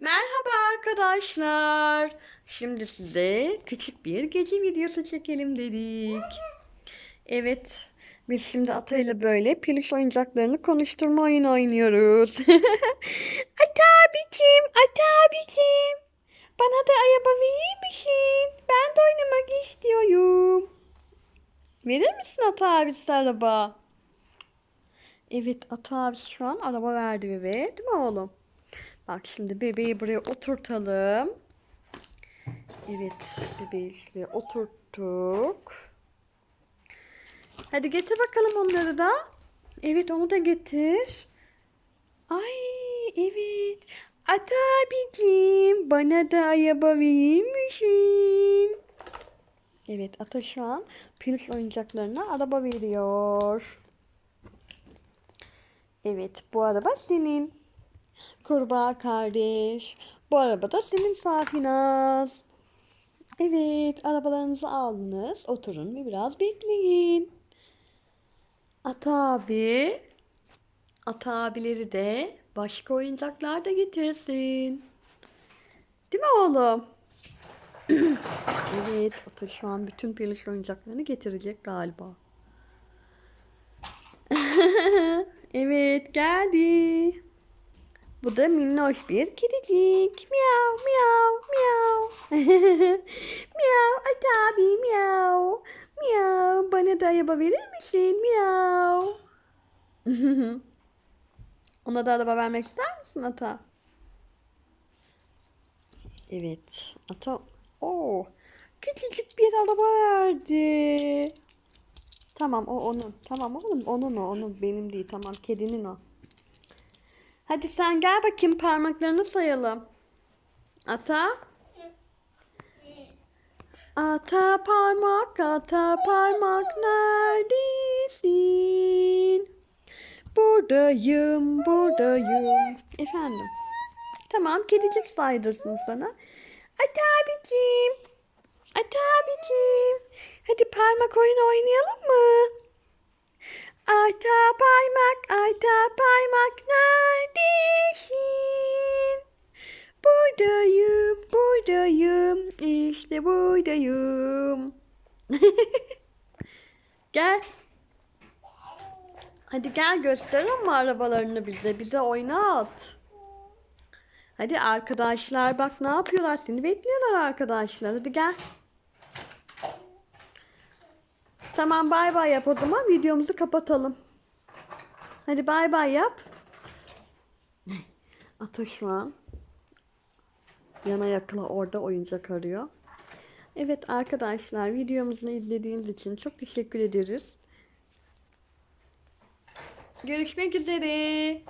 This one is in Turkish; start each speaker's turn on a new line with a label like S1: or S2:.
S1: Merhaba arkadaşlar. Şimdi size küçük bir gece videosu çekelim dedik. Evet, biz şimdi Ata ile böyle peluş oyuncaklarını konuşturma oyunu oynuyoruz. Ata abicim, Ata abicim. Bana da araba verir misin? Ben de oynamak istiyorum. Verir misin Ata abisi araba? Evet, Ata abisi şu an araba verdi bebeğe, değil mi oğlum? Bak şimdi bebeği buraya oturtalım. Evet, bebeği şuraya oturttuk. Hadi getir bakalım onları da. Evet, onu da getir. Ay, evet. Ata abicim, bana da araba verir? Evet, Ata şu an peluş oyuncaklarına araba veriyor. Evet, bu araba senin. Kurbağa kardeş. Bu araba da senin Safinaz. Evet, arabalarınızı aldınız. Oturun ve biraz bekleyin. Ata abi, Ata abileri de başka oyuncaklar da getirsin. Değil mi oğlum? evet, Ata şu an bütün peluş oyuncaklarını getirecek galiba. evet, geldi. Bu da minnoş bir kedicik. Miyav miyav miyav. miyav at abi miyav. Miyav bana da araba verir misin? Miyav. Ona da araba vermek ister misin Ata? Evet. Ata. Oo. Küçücük bir araba verdi. Tamam o onun. Tamam oğlum onun o. Onun benim değil. Tamam kedinin o. Hadi sen gel bakayım parmaklarını sayalım. Ata. Ata parmak, ata parmak neredesin? Buradayım, buradayım. Efendim. Tamam, kedicik saydırsın sana. Ata abicim. Ata abicim. Hadi parmak oyunu oynayalım mı? Buradayım, buradayım, işte buradayım. gel. Hadi gel göster ama arabalarını bize, bize oynat. Hadi arkadaşlar bak ne yapıyorlar seni bekliyorlar arkadaşlar. Hadi gel. Tamam bay bay yap o zaman videomuzu kapatalım. Hadi bay bay yap. Ata şu an yana yakıla orada oyuncak arıyor. Evet arkadaşlar videomuzu izlediğiniz için çok teşekkür ederiz. Görüşmek üzere.